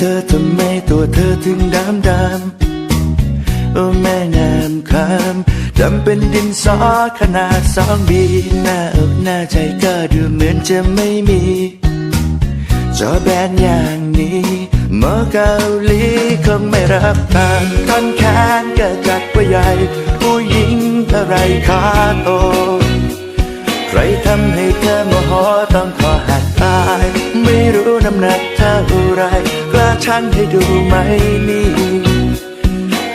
เธอทำไมตัวเธอถึงดำดำโอ้แม่น้ำคำดำเป็นดินสอขนาดสองบีหน้าอกหน้าใจก็ดูเหมือนจะไม่มี จอแบนอย่างนี้หมอเกาหลีคงไม่รับทานท่อนแขนก็จัดว่าใหญ่ ผู้หญิงอะไรขาโตใครทำให้เธอโมโหต้องขอหักตาย ไม่รู้น้ำหนักเท่าไร ฉันให้ดูไหมนี่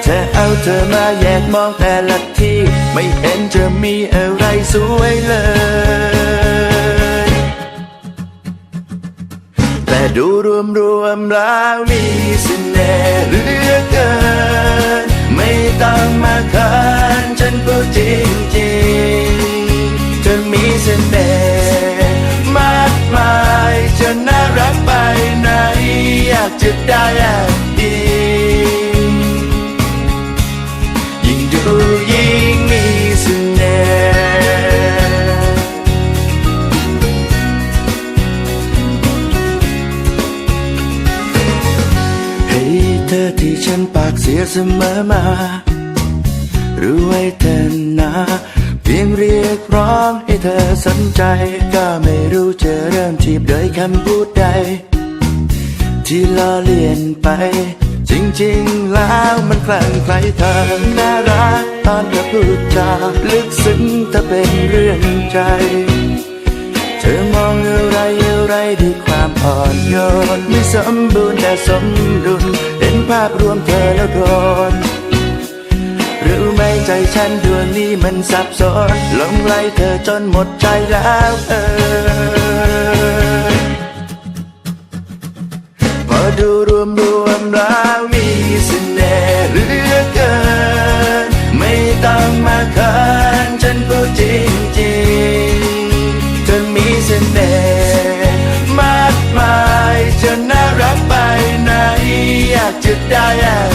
จะเอาเธอมาแยกมองแต่ละที่ ไม่เห็นจะมีอะไรสวยเลย แต่ดูรวมรวมๆแล้วมีเสน่ห์ ธอที่ฉันปากเสียเสมอมา รู้ไว้เธอนะเพียงเรียกร้องให้เธอสนใจ ก็ไม่รู้จะเริ่มจีบโดยคำพูดใด ที่ล้อเลียนไป จริงๆแล้วมันคลั่งไคล้เธอน่ารักตอนเธอพูดจาลึกซึ้งถ้าเป็นเรื่องใจ เธอมองอะไรอะไรด้วยความอ่อนโยนไม่สมบูรณ์แต่สมดุล นภาพรวมเธอแล้วก่อนรู้ไหมใจฉันดวงนี้มันสับสนลงไหลเธอจนหมดใจแล้วเออพอดูรวมรวมแล้วมีเสน่ห์เหลือเกิน ไม่ต้องมาเคย yeah.